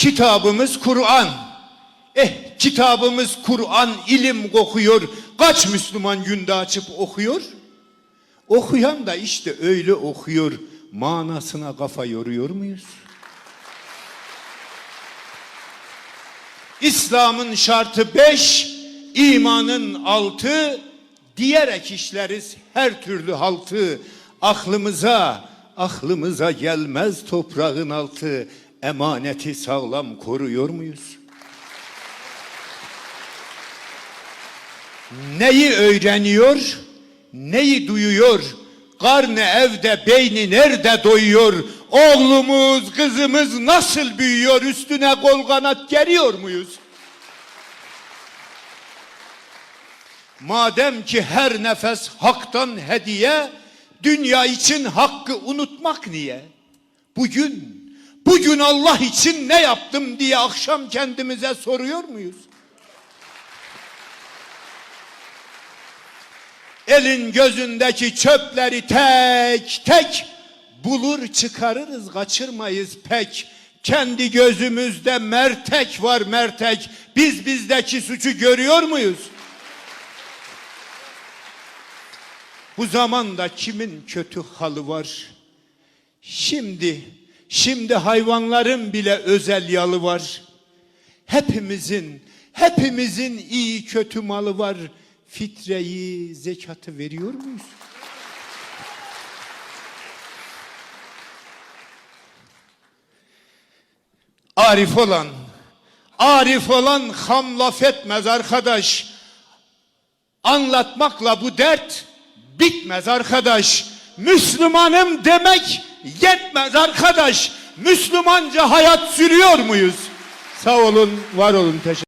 Kitabımız Kur'an. Eh kitabımız Kur'an ilim kokuyor. Kaç Müslüman günde açıp okuyor? Okuyan da işte öyle okuyor. Manasına kafa yoruyor muyuz? İslam'ın şartı beş, imanın altı, diyerek işleriz her türlü haltı. Aklımıza, aklımıza gelmez toprağın altı. Emaneti sağlam koruyor muyuz? Neyi öğreniyor, neyi duyuyor? Karnı evde, beyni nerede doyuyor? Oğlumuz, kızımız nasıl büyüyor? Üstüne kol kanat geriyor muyuz? Madem ki her nefes haktan hediye, dünya için hakkı unutmak niye? Bugün, bugün Allah için ne yaptım diye akşam kendimize soruyor muyuz? Elin gözündeki çöpleri tek tek bulur çıkarırız kaçırmayız pek. Kendi gözümüzde mertek var mertek. Biz bizdeki suçu görüyor muyuz? Bu zamanda kimin kötü halı var? Şimdi, şimdi hayvanların bile özel yalı var. Hepimizin, hepimizin iyi kötü malı var. Fitreyi, zekatı veriyor muyuz? Arif olan, arif olan ham laf etmez arkadaş. Anlatmakla bu dert bitmez arkadaş. Müslümanım demek yetmez arkadaş. Müslümanca hayat sürüyor muyuz? Sağ olun, var olun, teşekkür